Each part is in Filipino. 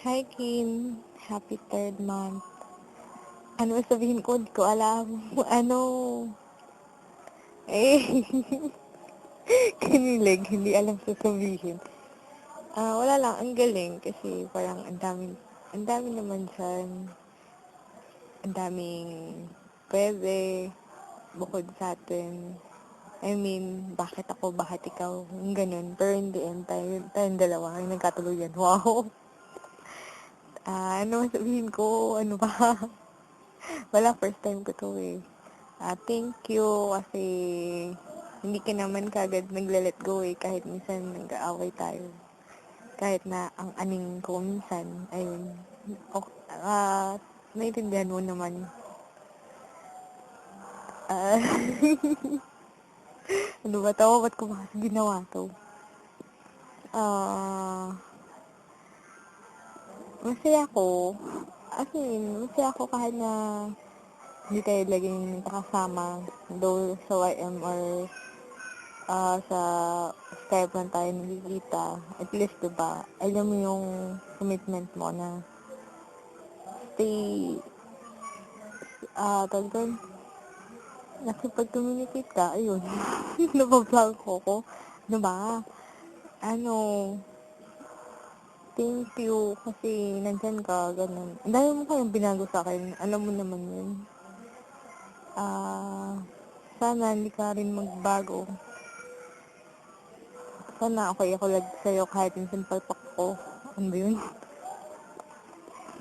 Hi, Kim. Happy third month. Ano sabihin ko? Hindi ko alam. Ano? Eh, kinilig. Hindi alam sasabihin. Ah, wala lang. Ang galing kasi parang ang daming, ang dami naman dyan. Ang daming pwede bukod sa atin. I mean, bakit ako, bakit ikaw, ganun. Pero in the end, tayo, tayong dalawa, yung nagkatuluyan. Wow! Ah, ano sabihin ko, ano ba? Wala, first time ko to eh. Ah, thank you kasi hindi ka naman kagad nagle-let go eh, kahit minsan nag-aaway tayo. Kahit na ang aning ko minsan, ayun. Okay, ah, naiintindihan mo naman. Ah, ano ba to? Ba't ko ba ginawa to? Ah, masaya ako. As in, masaya ako kahit na hindi tayo laging nakasama. Though sa YM or ah, sa Skype lang tayo nagkikita. At least, diba, alam mo yung commitment mo na stay, ah, tawag doon, nakipag-communicate ka, ayun. Nabablanko ko. Ano ba? Ano, thank you kasi nandyan ka, ganun. Ang dami mo kayong binago sa akin. Alam mo naman yun. Ah, sana hindi ka rin magbago. Sana okay ako lag sa'yo kahit minsan palpak ko. Ano yun?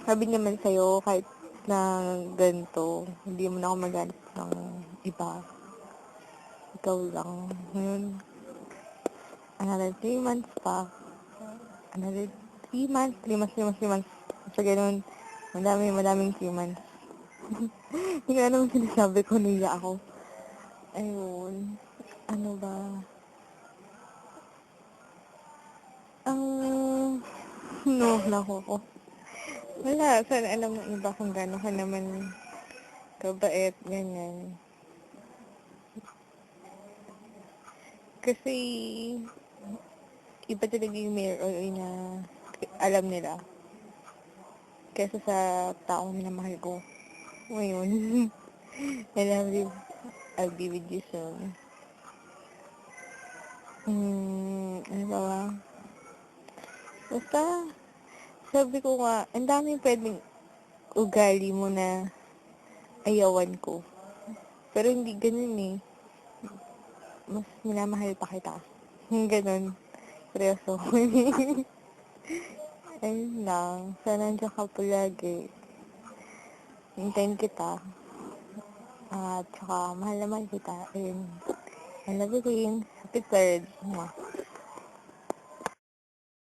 Sabi naman sa'yo, kahit na ganito, hindi mo na ako maganap ng iba. Ikaw lang. Ngayon, another 3 months pa. Another 3 months, 3 months, 3 months, 3 months. So, ganun. Madami, madaming 3 months. Hindi ko alam sinasabi ko, niya ako. Ayun. Ano ba? Ang... no, lako ko. Wala, sana alam ng iba kung gano'n ka naman kabait, ganyan. Kasi, iba talaga yung mirror na alam nila. Kesa sa taong minamahal ko. Ngayon, I love you. I'll be with you soon. Hmm, ano ba ba? Basta, sabi ko nga, ang dami pwedeng ugali mo na ayawan ko. Pero hindi ganun eh. Mas minamahal pa kita. Ganun. Seryoso. Ayun lang. Sana nandiyan ka palagi. Hintayin kita. At saka, mahal naman kita. Ayun. I love you, Queen. Happy third. Mwah.